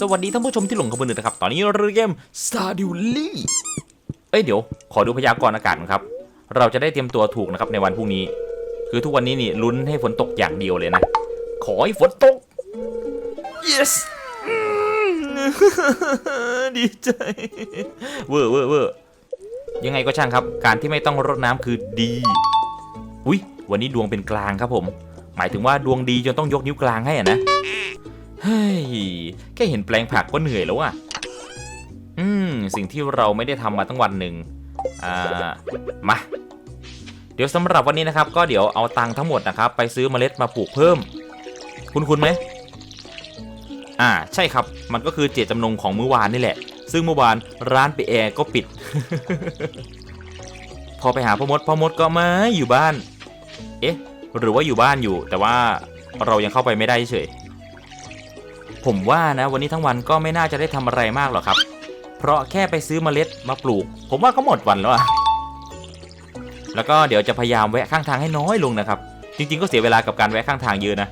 สวัสดีท่านผู้ชมที่หลงขบวนนะครับ ตอนนี้เราเกม Stardew Valley เอ้ยเดี๋ยว ขอดูพยากรณ์อากาศก่อนครับ เราจะได้เตรียมตัวถูกนะครับในวันพรุ่งนี้ คือทุกวันนี้นี่ลุ้นให้ฝนตกอย่างเดียวเลยนะ ขอให้ฝนตก yes ดีใจ เวอร์เวอร์เวอร์ยังไงก็ช่างครับ การที่ไม่ต้องรดน้ำคือดี อุ้ยวันนี้ดวงเป็นกลางครับผม หมายถึงว่าดวงดีจนต้องยกนิ้วกลางให้อะนะ เฮ้ย แค่เห็นแปลงผักก็เหนื่อยแล้วอะอืม สิ่งที่เราไม่ได้ทำมาตั้งวันหนึ่งอ่า มา เดี๋ยวสำหรับวันนี้นะครับ ก็เดี๋ยวเอาตังค์ทั้งหมดนะครับ ไปซื้อเมล็ดมาปลูกเพิ่ม คุณคุณไหมอ่า ใช่ครับ มันก็คือเจตจำนงของเมื่อวานนี่แหละ ซึ่งเมื่อวานร้านไปแอร์ก็ปิด พอไปหาพ่อมดพ่อมดก็มาอยู่บ้าน เอ๊ะ หรือว่าอยู่บ้านอยู่ แต่ว่าเรายังเข้าไปไม่ได้เฉย ผมว่านะวันนี้ทั้งวันก็ไม่น่าจะได้ทำอะไรมากหรอกครับ เพราะแค่ไปซื้อเมล็ดมาปลูก ผมว่าก็หมดวันแล้วอะแล้วก็เดี๋ยวจะพยายามแวะข้างทางให้น้อยลงนะครับ จริง ๆ ก็เสียเวลากับการแวะข้างทางเยอะนะ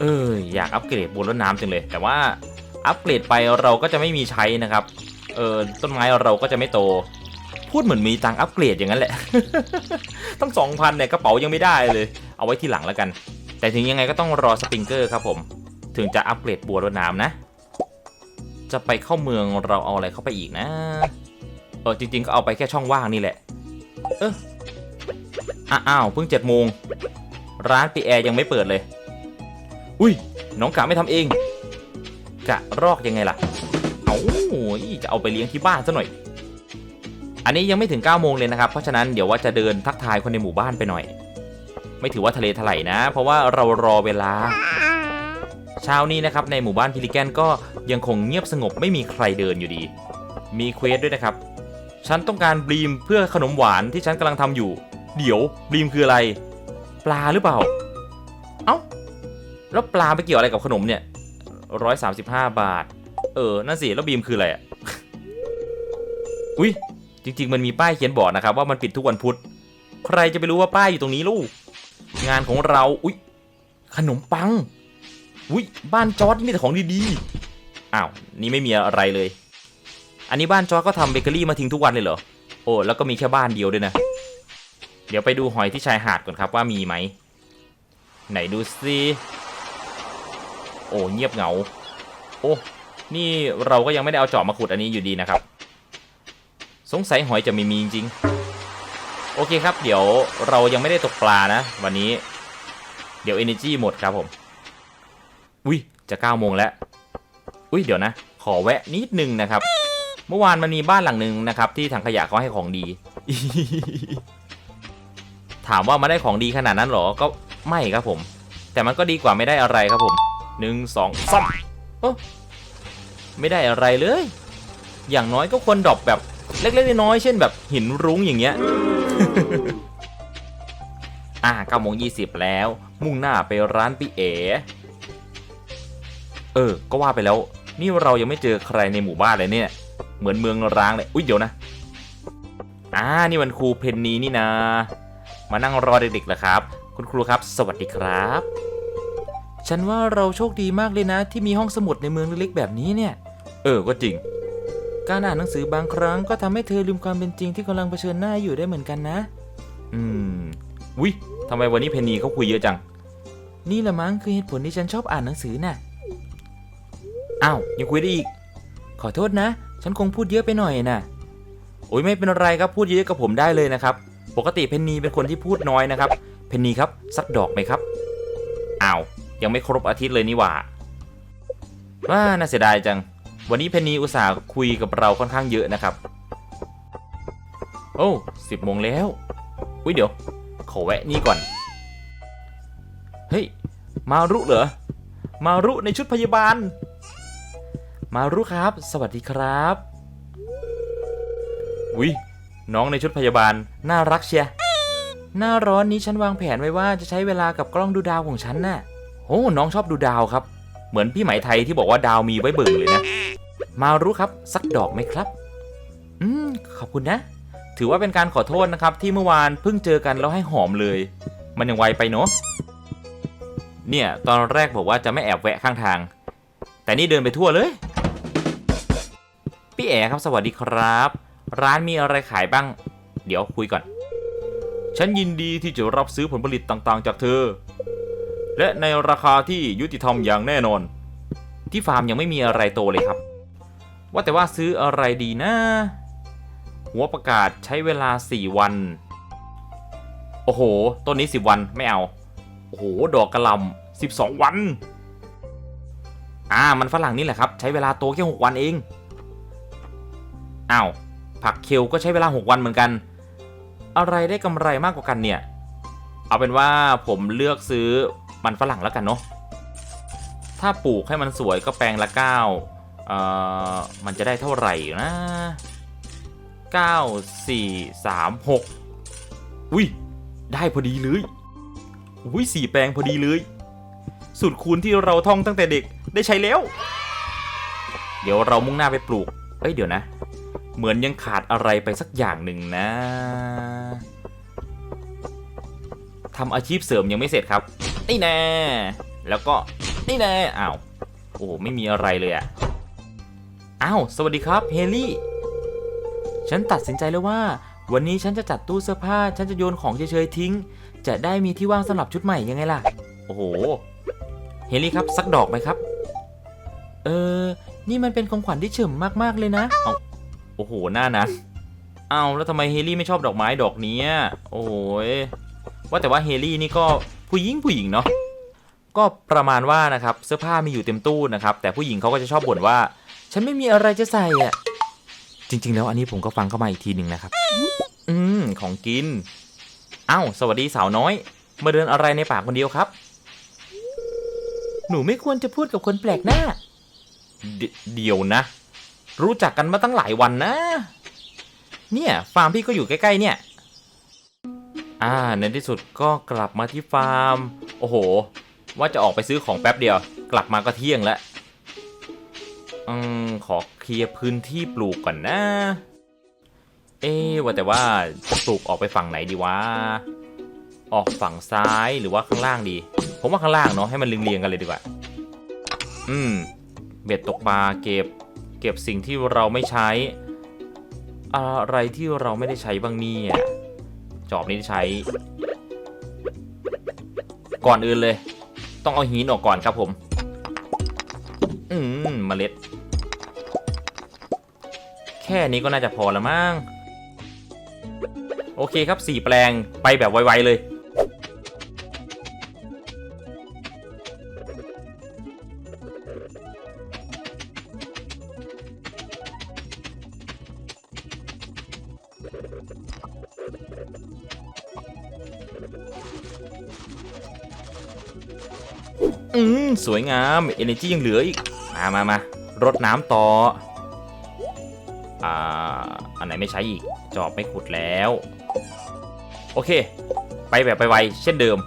เอออยากอัปเกรดบนรถน้ำจังเลย แต่ว่าอัปเกรดไปเราก็จะไม่มีใช้นะครับ เออต้นไม้เราก็จะไม่โต พูดเหมือนมีตังอัปเกรดอย่างนั้นแหละตั้งสองพันเนี่ยกระเป๋ายังไม่ได้เลย เอาไว้ที่หลังแล้วกัน แต่ถึงยังไงก็ต้องรอสปริงเกอร์ครับผมถึงจะอัปเกรดบัวรดน้ำนะ จะไปเข้าเมืองเราเอาอะไรเข้าไปอีกนะเออจริง ๆ ก็เอาไปแค่ช่องว่างนี่แหละ เอออะอ้าวเพิ่งเจ็ดโมงร้านปีแอร์ยังไม่เปิดเลย อุ้ยน้องกะไม่ทำเอง กะรอกยังไงล่ะเอาจะเอาไปเลี้ยงที่บ้านซะหน่อย อันนี้ยังไม่ถึง9โมงเลยนะครับ เพราะฉะนั้นเดี๋ยวว่าจะเดินทักทายคนในหมู่บ้านไปหน่อย ไม่ถือว่าทะเลถลายนะ เพราะว่าเรารอเวลา เช้านี้นะครับในหมู่บ้านพิลิแกนก็ยังคงเงียบสงบไม่มีใครเดินอยู่ดี มีเควสด้วยนะครับ ฉันต้องการบลีมเพื่อขนมหวานที่ฉันกำลังทำอยู่ เดี๋ยวบลีมคืออะไร ปลาหรือเปล่า เอ้า แล้วปลาไปเกี่ยวอะไรกับขนมเนี่ยร้อยสามสิบห้าบาท เออ นั่นสิ แล้วบีมคืออะไรอะ อุ้ยจริง ๆ มันมีป้ายเขียนบอกนะครับว่ามันปิดทุกวันพุธ ใครจะไปรู้ว่าป้ายอยู่ตรงนี้ลูก งานของเรา อุ้ยขนมปัง อุ้ยบ้านจอร์ดนี่มีแต่ของดีๆ อ้าว นี่ไม่มีอะไรเลย อันนี้บ้านจอร์ดก็ทำเบเกอรี่มาทิ้งทุกวันเลยเหรอ โอ้ แล้วก็มีแค่บ้านเดียวด้วยนะ เดี๋ยวไปดูหอยที่ชายหาดก่อนครับว่ามีไหม ไหนดูซิโอ้ เงียบเหงา โอ้ นี่เราก็ยังไม่ได้เอาจอบมาขุดอันนี้อยู่ดีนะครับ สงสัยหอยจะไม่มีจริงๆ โอเคครับ เดี๋ยวเรายังไม่ได้ตกปลานะ วันนี้ เดี๋ยว Energy หมดครับผม อุ้ยจะ9โมงแล้ว อุ้ยเดี๋ยวนะ ขอแวะนิดนึงนะครับ เมื่อวานมันมีบ้านหลังหนึ่งนะครับ ที่ถังขยะเขาให้ของดี ถามว่ามาได้ของดีขนาดนั้นหรอ ก็ไม่ครับผม แต่มันก็ดีกว่าไม่ได้อะไรครับผมหนึ่งสองสามโอ้ไม่ได้อะไรเลย อย่างน้อยก็ควรดรอปแบบ เล็กๆน้อยๆเช่นแบบหินรุ้งอย่างเงี้ย อ่าเก้าโมงยี่สิบแล้ว มุ่งหน้าไปร้านพี่เอเออ ก็ว่าไปแล้ว นี่เรายังไม่เจอใครในหมู่บ้านเลยเนี่ย เหมือนเมืองร้างเลย อุ้ยเดี๋ยวนะ อ่า นี่มันครูเพนนีนี่นะ มานั่งรอเด็กๆเหรอครับ คุณครูครับ สวัสดีครับ ฉันว่าเราโชคดีมากเลยนะ ที่มีห้องสมุดในเมืองเล็กๆแบบนี้เนี่ย เออ ก็จริง การอ่านหนังสือบางครั้งก็ทำให้เธอลืมความเป็นจริงที่กำลังเผชิญหน้าอยู่ได้เหมือนกันนะ อืมวิทำไมวันนี้เพนนีเขาคุยเยอะจัง นี่ละมั้งคือเหตุผลที่ฉันชอบอ่านหนังสือน่ะ อ้าวยังคุยได้อีก ขอโทษนะ ฉันคงพูดเยอะไปหน่อยน่ะ โอ้ยไม่เป็นไรครับพูดเยอะกับผมได้เลยนะครับ ปกติเพนนีเป็นคนที่พูดน้อยนะครับ เพนนีครับสักดอกไหมครับ อ้าวยังไม่ครบอาทิตย์เลยนี่หว่าว่าน่าเสียดายจัง วันนี้เพนนีอุตส่าห์คุยกับเราค่อนข้างเยอะนะครับ โอ้สิบโมงแล้ว อุ้ยเดี๋ยว ขอแวะนี่ก่อน เฮ้ย มารุเหรอ มารุในชุดพยาบาล มารุครับ สวัสดีครับอุ้ยน้องในชุดพยาบาล น่ารักเชียหน้าร้อนนี้ฉันวางแผนไว้ว่าจะใช้เวลากับกล้องดูดาวของฉันน่ะโอ้น้องชอบดูดาวครับ เหมือนพี่ไหมไทยที่บอกว่าดาวมีไว้เบิ่งเลยนะ มารู้ครับ สักดอกไหมครับ อืม ขอบคุณนะ ถือว่าเป็นการขอโทษนะครับ ที่เมื่อวานเพิ่งเจอกันแล้วให้หอมเลย มันยังไวไปเนาะ เนี่ยตอนแรกบอกว่าจะไม่แอบแวะข้างทาง แต่นี่เดินไปทั่วเลย พี่แอครับสวัสดีครับ ร้านมีอะไรขายบ้าง เดี๋ยวคุยก่อน ฉันยินดีที่จะรับซื้อผลผลิตต่างๆ จากเธอ และในราคาที่ยุติธรรมอย่างแน่นอน ที่ฟาร์มยังไม่มีอะไรโตเลยครับ ว่าแต่ว่าซื้ออะไรดีนะ หัวประกาศใช้เวลา 4 วัน โอ้โห ต้นนี้ 10 วันไม่เอา โอ้โห ดอกกระลำ12 วัน อ่า มันฝรั่งนี่แหละครับ ใช้เวลาโตแค่ 6 วันเองอ้าวผักเคลก็ใช้เวลา 6 วันเหมือนกัน อะไรได้กำไรมากกว่ากันเนี่ย เอาเป็นว่าผมเลือกซื้อ มันฝรั่งแล้วกันเนาะถ้าปลูกให้มันสวยก็แปลงละ9เอ่อมันจะได้เท่าไหร่นะ 9 4 3 6 อุ้ย ได้พอดีเลย อุ้ยสี่แปลงพอดีเลย สูตรคูณที่เราท่องตั้งแต่เด็กได้ใช้แล้ว เดี๋ยวเรามุ่งหน้าไปปลูก เอ้ยเดี๋ยวนะ เหมือนยังขาดอะไรไปสักอย่างหนึ่งนะ ทำอาชีพเสริมยังไม่เสร็จครับ นี่แน่แล้วก็นี่แน่อ้าวโอ้ไม่มีอะไรเลยอะอ้าวสวัสดีครับเฮลี่ฉันตัดสินใจแล้วว่า วันนี้ฉันจะจัดตู้เสื้อผ้า ฉันจะโยนของเฉยๆทิ้ง จะได้มีที่ว่างสำหรับชุดใหม่ยังไงล่ะ โอ้โหเฮลี่ครับสักดอกไหมครับ เออ นี่มันเป็นของขวัญที่เฉิมมากๆเลยนะเอาโอ้โหหน้านั้นเอาแล้วทำไมเฮลี่ไม่ชอบดอกไม้ดอกนี้โอ้ย ว่าแต่ว่าเฮลี่นี่ก็ผู้หญิงผู้หญิงเนาะก็ประมาณว่านะครับเสื้อผ้ามีอยู่เต็มตู้นะครับแต่ผู้หญิงเขาก็จะชอบบ่นว่า ฉันไม่มีอะไรจะใส่อะจริง ๆ แล้วอันนี้ผมก็ฟังเข้ามาอีกทีหนึ่งนะครับ อืมของกินเอ้าสวัสดีสาวน้อยมาเดินอะไรในป่าคนเดียวครับ หนูไม่ควรจะพูดกับคนแปลกหน้าเดเดี๋ยวนะ รู้จักกันมาตั้งหลายวันนะ เนี่ยฟาร์มพี่ก็อยู่ใกล้ๆเนี่ย อ่าในที่สุดก็กลับมาที่ฟาร์ม โอ้โห ว่าจะออกไปซื้อของแป๊บเดียว กลับมาก็เที่ยงแล้วอืมขอเคลียร์พื้นที่ปลูกก่อนนะ เอ๊ว่าแต่ว่าปลูกออกไปฝั่งไหนดีวะ ออกฝั่งซ้ายหรือว่าข้างล่างดี ผมว่าข้างล่างเนาะให้มันเรียงๆกันเลยดีกว่า อืม เบ็ดตกปลาเก็บ เก็บสิ่งที่เราไม่ใช้ อะไรที่เราไม่ได้ใช้บ้างเนี่ย จอบนี้ใช้ ก่อนอื่นเลย ต้องเอาหินออกก่อนครับผม อืมเมล็ด แค่นี้ก็น่าจะพอแล้วมั้ง โอเคครับสี่แปลงไปแบบไวๆเลย สวยงาม Energy ยังเหลืออีก มามามารดน้ำต่อ อ่า อันไหนไม่ใช้อีก จอบไม่ขุดแล้ว โอเค ไปแบบไปไวเช่นเดิม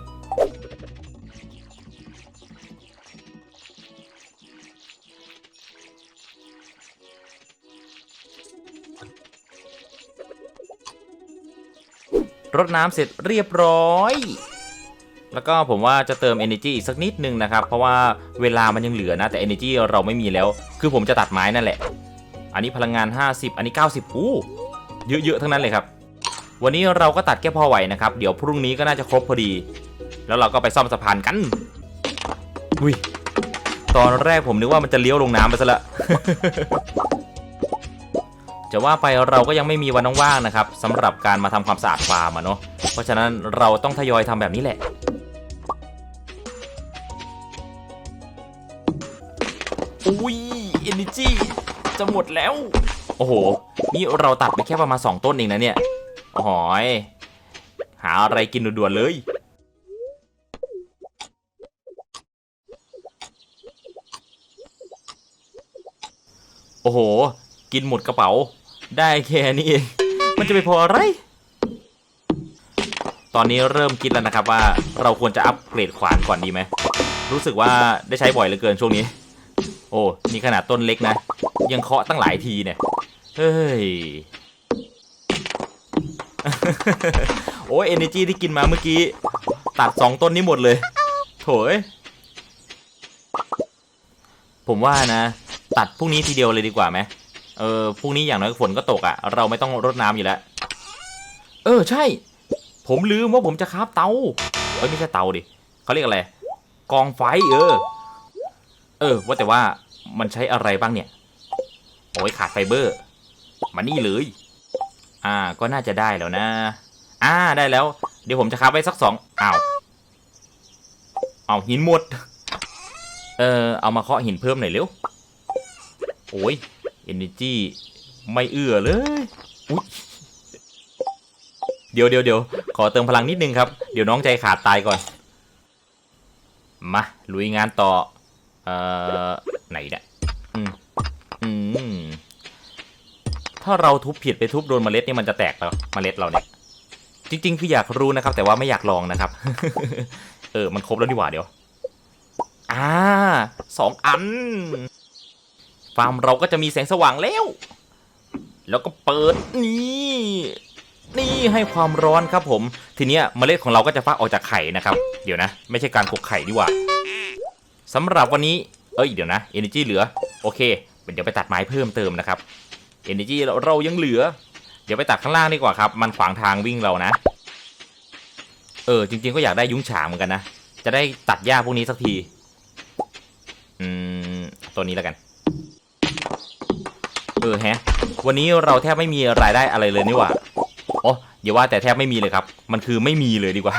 รดน้ำเสร็จเรียบร้อย แล้วก็ผมว่าจะเติม Energy อีกสักนิดนึงนะครับ เพราะว่าเวลามันยังเหลือนะ แต่ Energy เราไม่มีแล้ว คือผมจะตัดไม้นั่นแหละ อันนี้พลังงาน 50 อันนี้ 90อู้เยอะๆทั้งนั้นเลยครับ วันนี้เราก็ตัดแค่พอไหวนะครับ เดี๋ยวพรุ่งนี้ก็น่าจะครบพอดี แล้วเราก็ไปซ่อมสะพานกันอุ้ยตอนแรกผมนึกว่ามันจะเลี้ยวลงน้ำไปซะละจะว่าไปเราก็ยังไม่มีวันว่างๆนะครับสำหรับการมาทำความสะอาดฟาร์มอะเนาะเพราะฉะนั้นเราต้องทยอยทำแบบนี้แหละ จะหมดแล้ว โอ้โห นี่เราตัดไปแค่ประมาณ 2 ต้นเองนะเนี่ยโอ้โหยหาอะไรกินด่วนๆเลย โอ้โห กินหมดกระเป๋า ได้แค่นี้เอง มันจะไปพออะไร ตอนนี้เริ่มคิดแล้วนะครับว่าเราควรจะอัปเกรดขวานก่อนดีไหม รู้สึกว่าได้ใช้บ่อยเหลือเกินช่วงนี้ โอ้ นี่ขนาดต้นเล็กนะ ยังเคาะตั้งหลายทีเนี่ย เฮ้ย โอ้ยเอเนจีที่กินมาเมื่อกี้ ตัดสองต้นนี้หมดเลย โถย ผมว่านะ ตัดพรุ่งนี้ทีเดียวเลยดีกว่าไหมเออพรุ่งนี้อย่างน้อยฝนก็ตกอะ่ะ เราไม่ต้องรดน้ำอยู่แล้ว เออใช่ ผมลืมว่าผมจะคราบเตาเอ้ยไม่ใช่เตาดิเขาเรียกอะไร กองไฟเออ เออ ว่าแต่ว่ามันใช้อะไรบ้างเนี่ย อ้ยขาดไฟเบอร์ มานี่เลย อ่าก็น่าจะได้แล้วนะ อ่าได้แล้ว เดี๋ยวผมจะคราบไว้สักสองอ้าวเอาหินหมด เออเอามาเคาะหินเพิ่มหน่อยเร็ว โอ้ย energy ไม่เอื้อเลยอุ๊ยเดี๋ยวเดี๋ยวเดี๋ยวขอเติมพลังนิดนึงครับ เดี๋ยวน้องใจขาดตายก่อน มาลุยงานต่อ เอ่อ ไหนเนี่ยอืมอืม ถ้าเราทุบผิดไปทุบโดนเมล็ดนี่มันจะแตกเปล่าเมล็ดเราเนี่ยจริง ๆ คืออยากรู้นะครับ แต่ว่าไม่อยากลองนะครับ เออ มันครบแล้วนี่หว่าเดี๋ยว อ่าสองอัน ฟาร์มเราก็จะมีแสงสว่างแล้ว แล้วก็เปิดนี่นี่ให้ความร้อนครับผม ทีเนี้ยเมล็ดของเราก็จะฟักออกจากไข่นะครับ เดี๋ยวนะ ไม่ใช่การกกไข่ดีกว่าสำหรับวันนี้ เอ้ยเดี๋ยวนะ energy เหลือ โอเคเดี๋ยวไปตัดไม้เพิ่มเติมนะครับ energy เราเรายังเหลือ เดี๋ยวไปตัดข้างล่างดีกว่าครับ มันขวางทางวิ่งเรานะ เออ จริง ๆ ก็อยากได้ยุ้งฉางเหมือนกันนะ จะได้ตัดหญ้าพวกนี้สักที อืม ตัวนี้แล้วกัน เออแฮะ วันนี้เราแทบไม่มีรายได้อะไรเลยนี่หว่าโอ้อย่าว่าแต่แทบไม่มีเลยครับ มันคือไม่มีเลยดีกว่า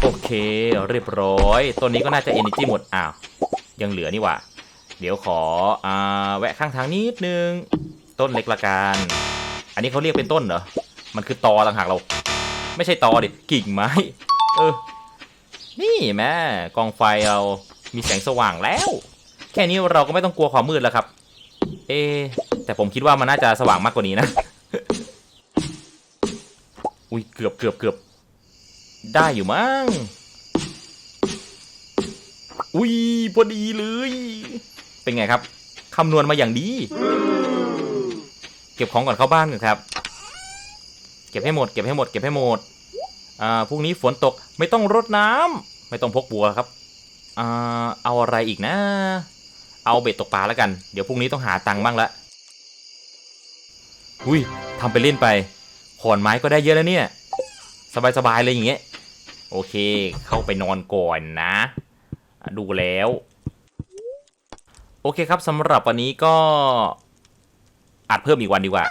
โอเค เรียบร้อย ตัวนี้ก็น่าจะ energy หมด อ้าว ยังเหลือนี่หว่า ดี๋ยวขออ่าแวะข้างทางนิดนึง ต้นเล็กละกันอันนี้เขาเรียกเป็นต้นเหรอ มันคือตอต่างหากเรา ไม่ใช่ตอดิกิ่งไม้ เออ นี่แม่กองไฟเรามีแสงสว่างแล้ว แค่นี้เราก็ไม่ต้องกลัวความมืดแล้วครับ เอ แต่ผมคิดว่ามันน่าจะสว่างมากกว่านี้นะ อุ้ยเกือบเกือบเกือบได้อยู่มั้ง อุ้ยพอดีเลย เป็นไงครับคำนวณมาอย่างดี เก็บของก่อนเข้าบ้านก่อนครับ เก็บให้หมด เก็บให้หมด เก็บให้หมด อ่า พรุ่งนี้ฝนตกไม่ต้องรดน้ำไม่ต้องพกบัวครับ อ่า เอาอะไรอีกนะ เอาเบ็ดตกปลาแล้วกัน เดี๋ยวพรุ่งนี้ต้องหาตังค์บ้างละอุ้ยทำไปเล่นไป ขอนไม้ก็ได้เยอะแล้วเนี่ย สบายๆเลยอย่างเงี้ย โอเค เข้าไปนอนก่อนนะ ดูแล้ว โอเคครับสำหรับวันนี้ก็อัดเพิ่มอีกวันดีกว่า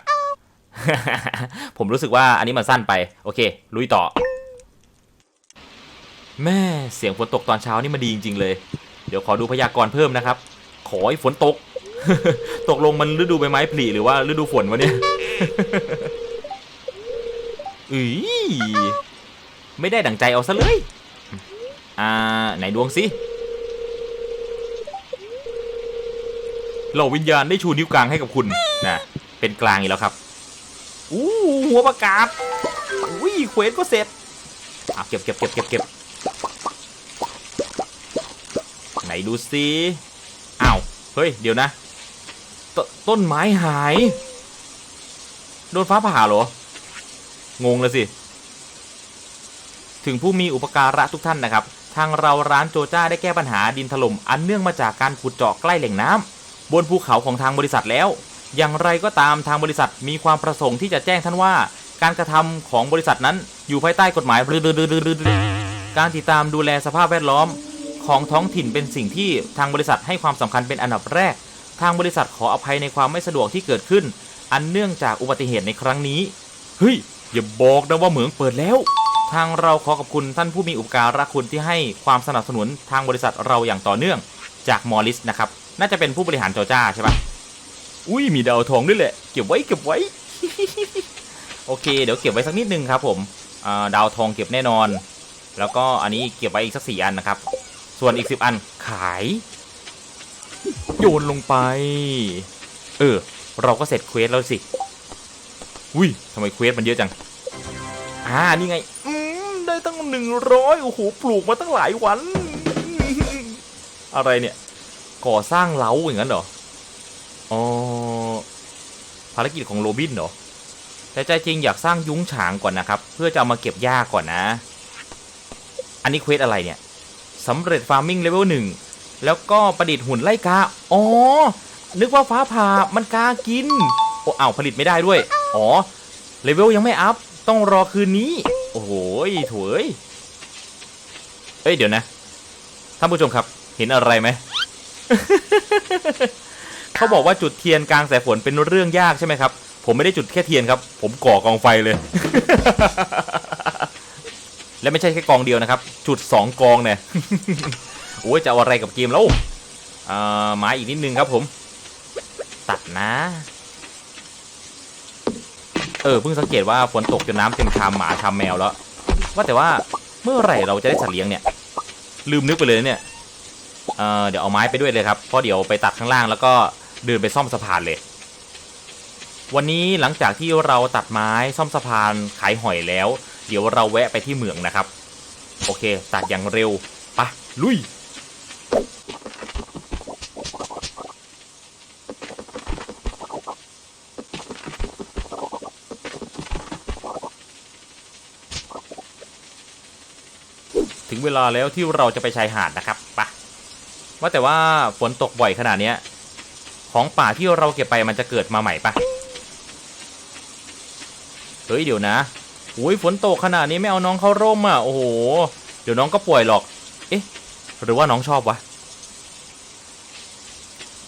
ผมรู้สึกว่าอันนี้มันสั้นไป โอเค ลุยต่อ แม่เสียงฝนตกตอนเช้านี่มันดีจริง ๆ เลย เดี๋ยวขอดูพยากรณ์เพิ่มนะครับ ขอให้ฝนตก ตกลงมันฤดูใบไม้ผลิหรือว่าฤดูฝนวะเนี่ยอือไม่ได้ดั่งใจเอาซะเลย อ่า ไหนดวงสิ เหล่าวิญญาณได้ชูนิ้วกลางให้กับคุณนะเป็นกลางอีกแล้วครับอู้หัวประกาศอุ้ยเควสก็เสร็จอะเก็บเก็บเก็บเก็บเก็บไหนดูสิอ้าวเฮ้ยเดี๋ยวนะตต้นไม้หาย โดนฟ้าผ่าเหรอ งงเลยสิ ถึงผู้มีอุปการะทุกท่านนะครับ ทางเราร้านโจจ้าได้แก้ปัญหาดินถล่มอันเนื่องมาจากการขุดเจาะใกล้แหล่งน้ำ บนภูเขาของทางบริษัทแล้ว อย่างไรก็ตามทางบริษัทมีความประสงค์ที่จะแจ้งท่านว่า การกระทำของบริษัทนั้นอยู่ภายใต้กฎหมายการติดตามดูแลสภาพแวดล้อมของท้องถิ่นเป็นสิ่งที่ทางบริษัทให้ความสำคัญเป็นอันดับแรก ทางบริษัทขออภัยในความไม่สะดวกที่เกิดขึ้น อันเนื่องจากอุบัติเหตุในครั้งนี้ เฮ้ย อย่าบอกนะว่าเหมืองเปิดแล้ว ทางเราขอขอบคุณท่านผู้มีอุปการะคุณที่ให้ความสนับสนุนทางบริษัทเราอย่างต่อเนื่องจากมอริสนะครับ น่าจะเป็นผู้บริหารโจจ้าใช่ปะอุ้ยมีดาวทองด้วยแหละเก็บไว้เก็บไว้ โอเค เดี๋ยวเก็บไว้สักนิดนึงครับ ผมดาวทองเก็บแน่นอน แล้วก็อันนี้เก็บไว้อีกสักสี่อันนะครับ ส่วนอีกสิบอันขาย โยนลงไป เออ เราก็เสร็จเควสแล้วสิ อุ้ยทำไมเควสมันเยอะจัง อ่า นี่ไง อืม ได้ตั้งหนึ่งร้อยโอ้โห ปลูกมาตั้งหลายวัน อะไรเนี่ย ก่อสร้างเล้าอย่างนั้นเหรอ อ๋อ ภารกิจของโรบินเหรอ แต่ใจจริงอยากสร้างยุ้งฉางก่อนนะครับ เพื่อจะเอามาเก็บหญ้าก่อนนะ อันนี้เควสอะไรเนี่ยสำเร็จฟาร์มิงเลเวลหนึ่งแล้วก็ประดิษฐ์หุ่นไล่กา อ๋อ นึกว่าฟ้าผ่ามันกากิน โอ้อ้าวผลิตไม่ได้ด้วย อ๋อ เลเวลยังไม่อัพ ต้องรอคืนนี้ โอ้โหโถยเอ้ย เดี๋ยวนะ ท่านผู้ชมครับ เห็นอะไรไหม เขาบอกว่าจุดเทียนกลางสายฝนเป็นเรื่องยากใช่ไหมครับ ผมไม่ได้จุดแค่เทียนครับ ผมก่อกองไฟเลย และไม่ใช่แค่กองเดียวนะครับ จุดสองกองเนี่ยโอ้ยจะเอาอะไรกับเกมแล้วอ่าไม้อีกนิดนึงครับผม ตัดนะ เออเพิ่งสังเกตว่าฝนตกจนน้ำเต็มชามหมาชามแมวแล้ว ว่าแต่ว่าเมื่อไหร่เราจะได้สัตว์เลี้ยงเนี่ย ลืมนึกไปเลยเนี่ย เออเดี๋ยวเอาไม้ไปด้วยเลยครับเพราะเดี๋ยวไปตัดข้างล่างแล้วก็เดินไปซ่อมสะพานเลย วันนี้หลังจากที่เราตัดไม้ซ่อมสะพานขายหอยแล้ว เดี๋ยวเราแวะไปที่เหมืองนะครับ โอเค ตัดอย่างเร็วไปะลุยถึงเวลาแล้วที่เราจะไปชายหาดนะครับ ว่าแต่ว่าฝนตกบ่อยขนาดเนี้ย ของป่าที่เราเก็บไปมันจะเกิดมาใหม่ปะเฮ้ยเดี๋ยวนะอุ้ยฝนตกขนาดนี้ไม่เอาน้องเข้าร่มอะโอ้โห เดี๋ยวน้องก็ป่วยหรอก เอ๊ะ หรือว่าน้องชอบวะ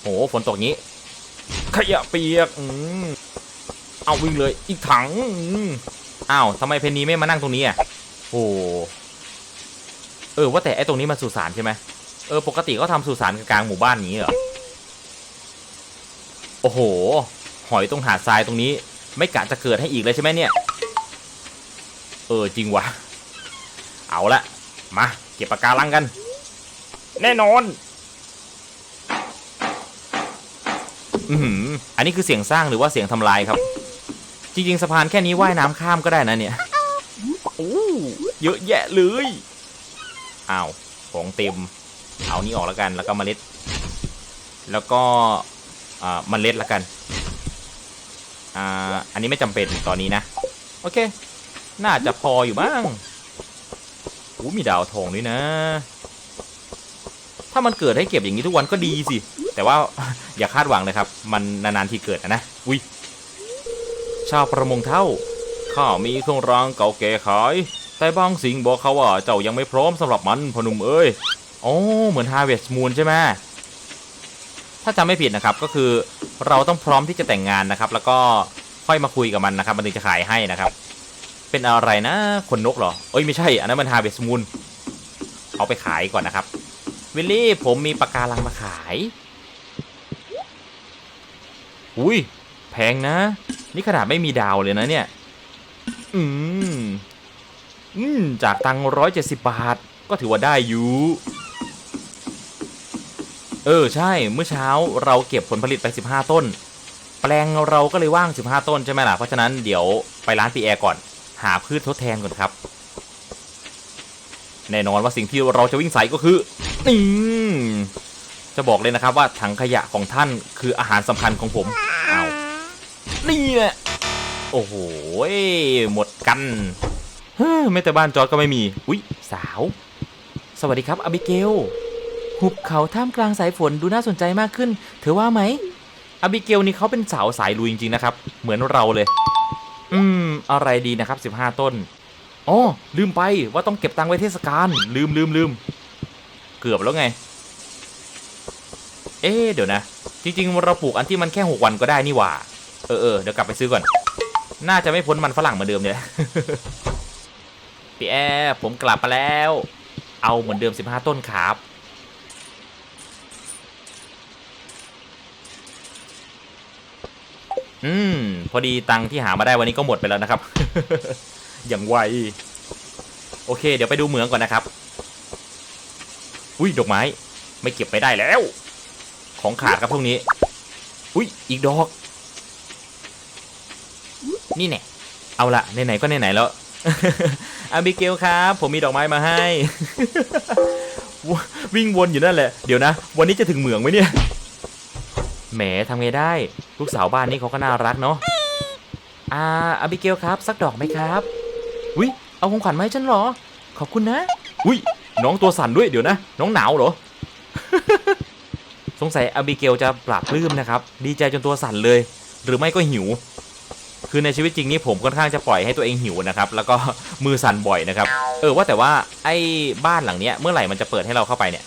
โหฝนตกงี้ ขยะเปียกอืมเอาวิ่งเลยอีกถังอืมอ้าวทำไมเพนนีไม่มานั่งตรงนี้อะโอ้เออว่าแต่ไอ้ตรงนี้มันสุสานใช่ไหม เออ ปกติก็ทำสุสานกลางหมู่บ้านอย่างนี้เหรอ โอ้โห หอยตรงหาดทรายตรงนี้ ไม่กะจะเกิดให้อีกเลยใช่ไหมเนี่ย เออ จริงวะเอาละ มา เก็บปากกาลังกัน แน่นอน อือหืออันนี้คือเสียงสร้างหรือว่าเสียงทำลายครับ จริง ๆ สะพานแค่นี้ว่ายน้ำข้ามก็ได้นะเนี่ยโอ้เยอะแยะเลยอ้าวของเต็ม เอานี่ออกแล้วกัน แล้วก็เมล็ด แล้วก็เมล็ดแล้วกันอ่าอันนี้ไม่จำเป็นตอนนี้นะ โอเค น่าจะพออยู่บ้างอู้มีดาวทองด้วยนะ ถ้ามันเกิดให้เก็บอย่างนี้ทุกวันก็ดีสิ แต่ว่าอย่าคาดหวังเลยครับ มันนานๆทีเกิดนะนะอุ้ยชาวประมงเท่า ข้ามีเครื่องรางเก่าแก่ขาย แต่บางสิ่งบอกเขาว่าเจ้ายังไม่พร้อมสำหรับมันพนุ่มเอ้ย โอ้เหมือน Harvest Moon ใช่ไหมถ้าจำไม่ผิดนะครับก็คือเราต้องพร้อมที่จะแต่งงานนะครับ แล้วก็ค่อยมาคุยกับมันนะครับ มันถึงจะขายให้นะครับ เป็นอะไรนะคนนกเหรอเอ้ยไม่ใช่ อันนั้นมัน Harvest Moon เอาไปขายก่อนนะครับวิลลี่ผมมีปากการังมาขาย อุ้ยแพงนะ นี่ขนาดไม่มีดาวเลยนะเนี่ย อืม อืม จากตังร้อยเจ็ดสิบาท ก็ถือว่าได้อยู่ เออใช่เมื่อเช้าเราเก็บผลผลิตไป 15 ต้น แปลงเราก็เลยว่าง 15 ต้นใช่ไหมล่ะ เพราะฉะนั้นเดี๋ยวไปร้านปีแอร์ก่อน หาพืชทดแทนก่อนครับ แน่นอนว่าสิ่งที่เราจะวิ่งใส่ก็คือนี่จะบอกเลยนะครับว่าถังขยะของท่านคืออาหารสำคัญของผมเอาวนี่แหละโอ้โหหมดกันเฮ้อไม่แต่บ้านจอร์ดก็ไม่มี อุ๊ย สาว สวัสดีครับ อบิเกล หุบเขาท่ามกลางสายฝนดูน่าสนใจมากขึ้น เธอว่าไหมอบิเกลนี่เขาเป็นสาวสายลุยจริง ๆ นะครับ เหมือนเราเลย อืม อะไรดีนะครับ 15 ต้นอ๋อลืมไปว่าต้องเก็บตังค์ไว้เทศกาลลืมลืมลืมเกือบแล้วไง เอ๊เดี๋ยวนะ จริง ๆ เราปลูกอันที่มันแค่ 6 วันก็ได้นี่หว่า เออเออเดี๋ยวกลับไปซื้อก่อน น่าจะไม่พ้นมันฝรั่งเหมือนเดิมเลยพี่แอผมกลับมาแล้ว เอาเหมือนเดิม 15 ต้นครับ อืม พอดีตังที่หามาได้วันนี้ก็หมดไปแล้วนะครับ อย่างไว โอเค เดี๋ยวไปดูเหมืองก่อนนะครับ อุ้ย ดอกไม้ ไม่เก็บไปได้แล้ว ของขาดครับพวกนี้ อุ้ย อีกดอก นี่แน่เอาละไหนๆก็ไหนๆแล้วอาบิเกลครับ ผมมีดอกไม้มาให้ วิ่งวนอยู่นั่นแหละ เดี๋ยวนะ วันนี้จะถึงเหมืองไหมเนี่ย แหมทำไงได้ ลูกสาวบ้านนี้เขาก็น่ารักเนาะอ่าอาบิเกลครับสักดอกไหมครับอุ้ยเอาของขวัญมาให้ฉันเหรอ ขอบคุณนะอุ้ยน้องตัวสั่นด้วยเดี๋ยวนะ น้องหนาวเหรอ สงสัยอบิเกลจะปรับปลื้มนะครับ ดีใจจนตัวสั่นเลย หรือไม่ก็หิว คือในชีวิตจริงนี่ผมค่อนข้างจะปล่อยให้ตัวเองหิวนะครับ แล้วก็มือสั่นบ่อยนะครับ เออว่าแต่ว่าไอ้บ้านหลังเนี้ยเมื่อไหร่มันจะเปิดให้เราเข้าไปเนี่ย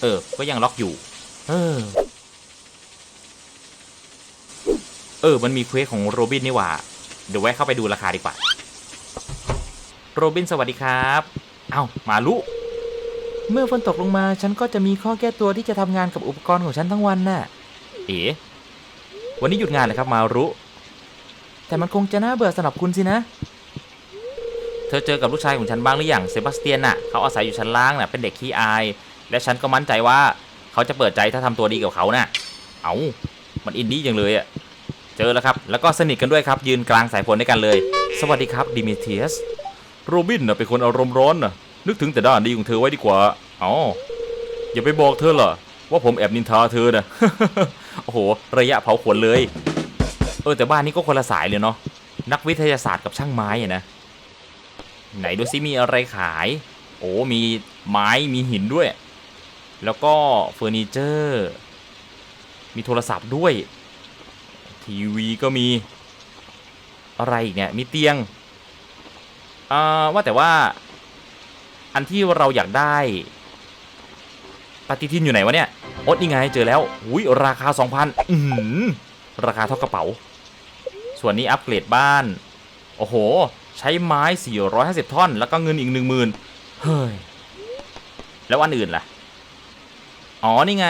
เออ ก็ยังล็อกอยู่ เออ เออ มันมีเควสของโรบินนี่หว่า เดี๋ยวแวะเข้าไปดูราคาดีกว่า โรบินสวัสดีครับ เอ้า มาลุ เมื่อฝนตกลงมาฉันก็จะมีข้อแก้ตัวที่จะทำงานกับอุปกรณ์ของฉันทั้งวันน่ะ เอ๋ วันนี้หยุดงานเลยครับมารุ แต่มันคงจะน่าเบื่อสำหรับคุณสินะ เธอเจอกับลูกชายของฉันบ้างหรือยังเซบาสเตียนน่ะ เขาอาศัยอยู่ชั้นล่างน่ะ เป็นเด็กขี้อาย และฉันก็มั่นใจว่า เขาจะเปิดใจถ้าทำตัวดีกับเขาน่ะ เอามันอินดี้จังเลยอะ เจอแล้วครับ แล้วก็สนิทกันด้วยครับ ยืนกลางสายฝนด้วยกันเลย สวัสดีครับดิมิเทียสโรบินน่ะเป็นคนอารมณ์ร้อนนะนึกถึงแต่ด้านดีของเธอไว้ดีกว่าอ๋ออย่าไปบอกเธอล่ะว่าผมแอบนินทาเธอนะโอ้โห ระยะเผาขนเลย เออแต่บ้านนี้ก็คนละสายเลยเนาะนักวิทยาศาสตร์กับช่างไม้อะนะ ไหนดูซิมีอะไรขาย โอ้มีไม้มีหินด้วย แล้วก็เฟอร์นิเจอร์ มีโทรศัพท์ด้วย ทีวีก็มีอะไรอีกเนี่ยมีเตียงอ่าว่าแต่ว่าอันที่เราอยากได้ปฏิทินอยู่ไหนวะเนี่ยอ๊ตนี่ไงเจอแล้วอุ้ยราคา 2,000อือหือราคาเท่ากระเป๋า ส่วนนี้อัปเกรดบ้าน โอ้โห ใช้ไม้ 450 ท่อน แล้วก็เงินอีก 10,000เฮ้ย แล้วอันอื่นล่ะ อ๋อ นี่ไง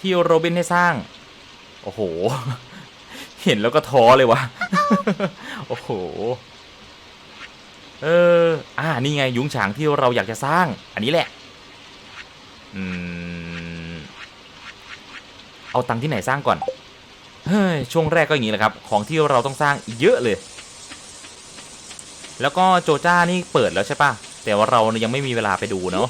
ที่โรบินให้สร้าง โอ้โห เห็นแล้วก็ท้อเลยวะโอ้โห เออ อ่า นี่ไงยุ้งฉางที่เราอยากจะสร้าง อันนี้แหละ อืม เอาตังที่ไหนสร้างก่อน เฮ้ย ช่วงแรกก็อย่างนี้แหละครับ ของที่เราต้องสร้างเยอะเลย แล้วก็โจจ้านี่เปิดแล้วใช่ปะ แต่ว่าเรายังไม่มีเวลาไปดูเนาะ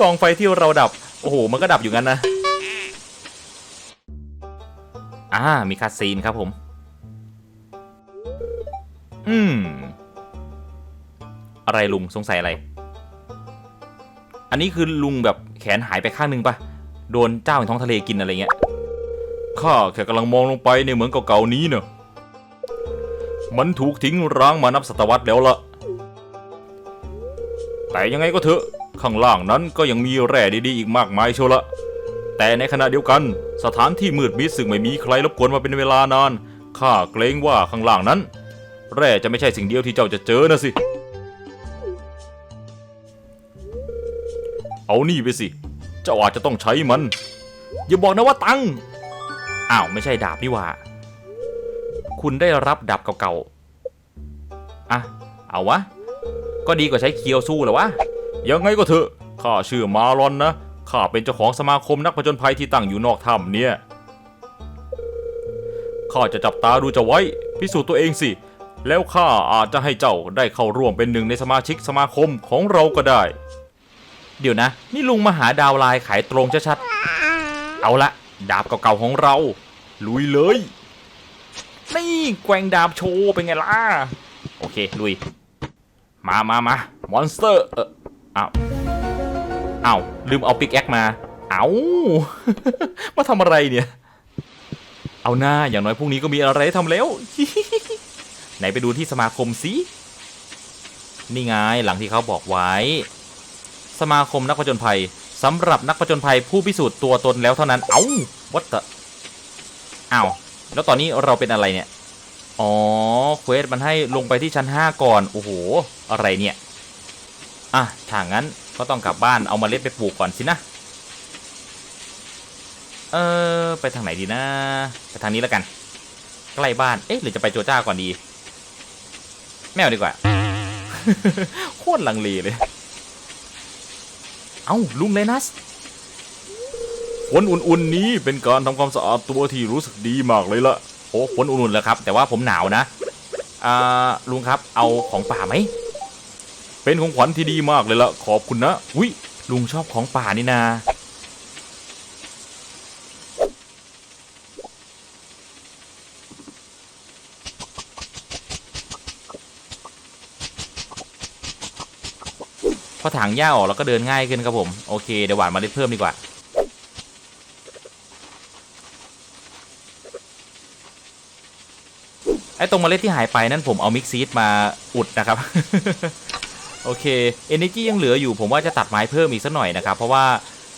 กองไฟที่เราดับ โอ้โห มันก็ดับอยู่งั้นนะ อ่า มีคาสซีนครับผม อืม อะไรลุงสงสัยอะไร อันนี้คือลุงแบบแขนหายไปข้างหนึ่งปะโดนเจ้าแห่งท้องทะเลกินอะไรเงี้ย ข้าแค่กำลังมองลงไปในเหมืองเก่าๆนี้เนอะมันถูกทิ้งร้างมานับศตวรรษแล้วละแต่ยังไงก็เถอะ ข้างล่างนั้นก็ยังมีแร่ดีๆอีกมากมายเชียวละ แต่ในขณะเดียวกัน สถานที่มืดมิดซึ่งไม่มีใครรบกวนมาเป็นเวลานานข้าเกรงว่าข้างล่างนั้น แร่จะไม่ใช่สิ่งเดียวที่เจ้าจะเจอนะสิ เอานี่ไปสิ เจ้าอาจจะต้องใช้มัน อย่าบอกนะว่าตังอ้าวไม่ใช่ดาบนี่ว่า คุณได้รับดาบเก่าๆ อะ เอาวะ ก็ดีกว่าใช้เคียวสู้หรอวะ ยังไงก็เถอะข้าชื่อมารอนนะ ข้าเป็นเจ้าของสมาคมนักผจญภัยที่ตั้งอยู่นอกถ้ำเนี่ย ข้าจะจับตาดูเจะไว้ พิสูจน์ตัวเองสิ แล้วข้าอาจจะให้เจ้าได้เข้าร่วมเป็นหนึ่งในสมาชิกสมาคมของเราก็ได้ เดี๋ยวนะ นี่ลุงมาหาดาวไลน์ขายตรงชัดๆ เอาละดาบเก่าๆของเรา ลุยเลย นี่แกว่งดาบโชว์เป็นไงล่ะ โอเค ลุย มามามา มอนสเตอร์ เอออ้าว อ้าวลืมเอาปิกแอคมา เอามาทำอะไรเนี่ย เอาหน้าอย่างน้อยพรุ่งนี้ก็มีอะไรให้ทำแล้ว ไหนไปดูที่สมาคมสินี่ไงหลังที่เขาบอกไว้ สมาคมนักผจญภัยสำหรับนักผจญภัยผู้พิสูจน์ตัวตนแล้วเท่านั้น เอ้าวัตตอ้าวแล้วตอนนี้เราเป็นอะไรเนี่ย อ๋อเควสมันให้ลงไปที่ชั้น 5 ก่อน โอ้โห อะไรเนี่ย อะถ้างั้น ก็ต้องกลับบ้านเอามาเล็ดไปปลูกก่อนสินะ เออไปทางไหนดีนะ ไปทางนี้แล้วกัน ใกล้บ้าน เอ๊ะหรือจะไปโจจ้าก่อนดี แมวดีกว่า โคตรลังเลเลย เอ้าลุงเลนัสฝนอุ่นๆนี้เป็นการทำความสะอาดตัวที่รู้สึกดีมากเลยละโอ้ฝนอุ่นๆแล้วครับ แต่ว่าผมหนาวนะอ่าลุงครับเอาของป่าไหม เป็นของขวัญที่ดีมากเลยละขอบคุณนะอุ้ยลุงชอบของป่านี่นา พอถางหญ้าออกแล้วก็เดินง่ายขึ้นครับผม โอเคเดี๋ยวหวานเมาเล็ดเพิ่มดีกว่าไอ้ตรงเมล็ดที่หายไปนั่นผมเอามิกซีดมาอุดนะครับ โอเคเอเนจียังเหลืออยู่ผมว่าจะตัดไม้เพิ่มอีกสักหน่อยนะครับ เพราะว่า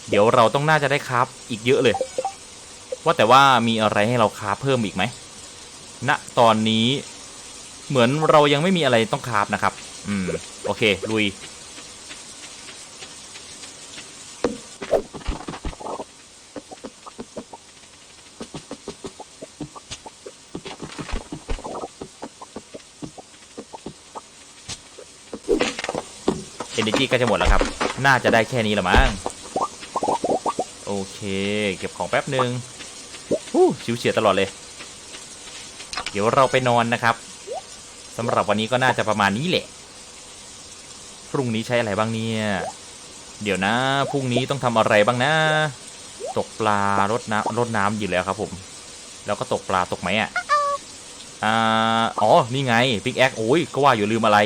เดี๋ยวเราต้องน่าจะได้คราฟอีกเยอะเลย ว่าแต่ว่ามีอะไรให้เราคราฟเพิ่มอีกไหมณตอนนี้เหมือนเรายังไม่มีอะไรต้องคราฟนะครับ อืม โอเค ลุย Energy ก็จะหมดแล้วครับ น่าจะได้แค่นี้ละมั้ง โอเค เก็บของแป๊บหนึ่งฮู้ชิวเฉียดตลอดเลย เดี๋ยวเราไปนอนนะครับสำหรับวันนี้ก็น่าจะประมาณนี้แหละ พรุ่งนี้ใช้อะไรบ้างเนี่ย เดี๋ยวนะ พรุ่งนี้ต้องทำอะไรบ้างนะ ตกปลารดน้ำรดน้ำอยู่แล้วครับผม แล้วก็ตกปลาตกไหมอะอ๋อ นี่ไงพิกแอคโอ้ย ก็ว่าอยู่ลืมอะไร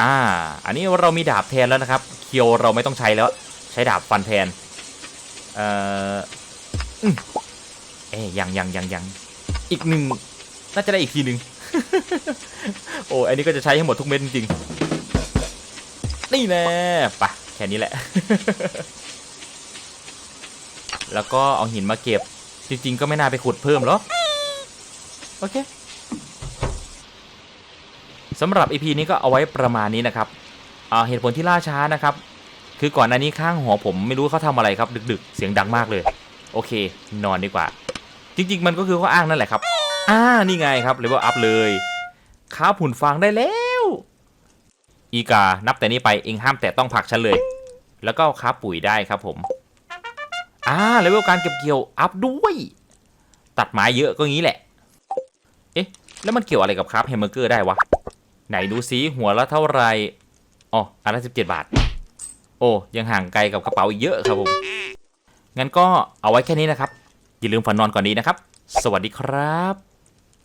อ่า อันนี้เรามีดาบแทนแล้วนะครับ เคียวเราไม่ต้องใช้แล้ว ใช้ดาบฟันแทน เอ่อเอ้ยยังยังยังยังอีกหนึ่งน่าจะได้อีกทีหนึ่งโอ้อันนี้ก็จะใช้ให้หมดทุกเม็ดจริงๆนี่แน่ปะแค่นี้แหละ แล้วก็เอาหินมาเก็บ จริง ๆ ก็ไม่น่าไปขุดเพิ่มหรอ โอเค สำหรับ EP นี้ก็เอาไว้ประมาณนี้นะครับเหตุผลที่ล่าช้านะครับ คือก่อนหน้านี้ข้างหอผมไม่รู้เขาทำอะไรครับ ดึก ๆ เสียงดังมากเลย โอเค นอนดีกว่า จริง ๆ มันก็คือข้ออ้างนั่นแหละครับ อ่านี่ไงครับเลเวลอัพเลยค้าผุ่นฟางได้แล้ว อีกานับแต่นี้ไปเองห้ามแตะต้องผักฉันเลย แล้วก็ค้าปุ๋ยได้ครับผม อ่าเลเวลการเก็บเกี่ยวอัพด้วย ตัดไม้เยอะก็งี้แหละ เอ๊ะ แล้วมันเกี่ยวอะไรกับคราฟแฮมเบอร์เกอร์ได้วะ ไหนดูซิหัวละเท่าไหรอ๋ออันละสิบเจ็ดบาท โอ้ยังห่างไกลกับกระเป๋าอีกเยอะครับผมงั้นก็เอาไว้แค่นี้นะครับ อย่าลืมฝันนอนก่อนดีนะครับ สวัสดีครับ